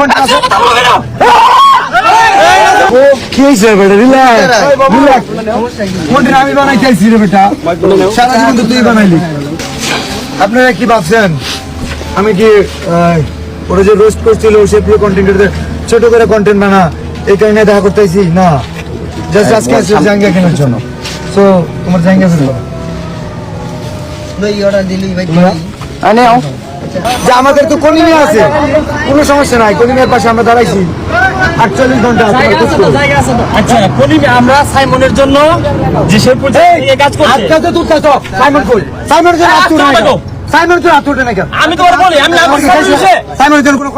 Content আছে। ও কি হয়েছে বেটা? রিল্যাক্স রিল্যাক্স কন্টেন্ট আমি বানাইতে আইছি রে বেটা। সারা জীবন তো তুই বানাইলি। আপনারা কি ভাবছেন? আমি কি ওরা যে রোস্ট করছিল সে প্রিয় কন্টেন্ট ছোট করে কন্টেন্ট বানা এই কারণে দেখা করতে আইছি? না। জাস্ট আজকে আসছে জাঙ্গিয়া কেনার জন্য। সো তোমার জাঙ্গিয়া ফেলব দই অর্ডার দিলি ভাই তোমরা যে আমাদের তো কলিমে আছে। কোনো সমস্যা নাই কলিমের পাশে আমরা দাঁড়াইছি। আটচল্লিশ ঘণ্টা। আচ্ছা কলিমে আমরা সাইমনের জন্য যে সে এই কাজ করছে। আজকে তো তুলতে সাইমন কই? সাইমনের জন্য হাত তুলে সাইমনের জন্য হাত তুলে না কেন? আমি তোমার বলি আমি আমার সাইমনের জন্য কোনো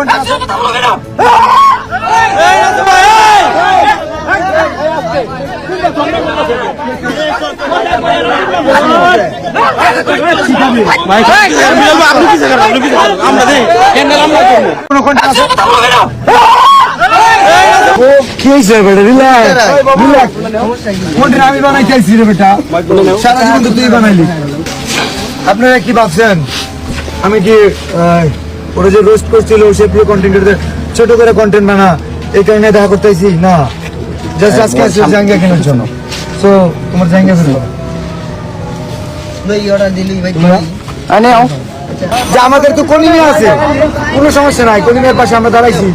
আপনারা কি ভাবছেন? আমি কি ওরা যে রোস্ট করছিল, সে প্রিয় কন্টেন্ট ছোট করে কন্টেন্ট বানা, এই কারণে দেখা করতেছি না। জাস্ট আজকে জাঙ্গিয়া কেনার জন্য। সো তোমার যে আমাদের তো কলিমে আছে। কোনো সমস্যা নাই কলিমের পাশে আমরা দাঁড়াইছি।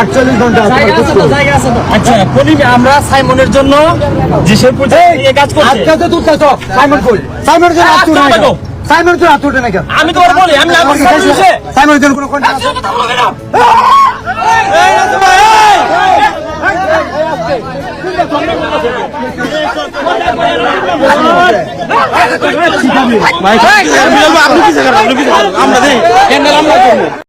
আটচল্লিশ ঘণ্টা। আচ্ছা কলিমে আমরা সাইমনের জন্য এই কাজ করছে। আজকে তো তুলতে তো সাইমন কই? সাইমনের জন্য না কেন? সাইমনের জন্য না কেন আমি তোমার বলি আমি সাইমনের জন্য কোনো কন্টেন্ট আছে আমরা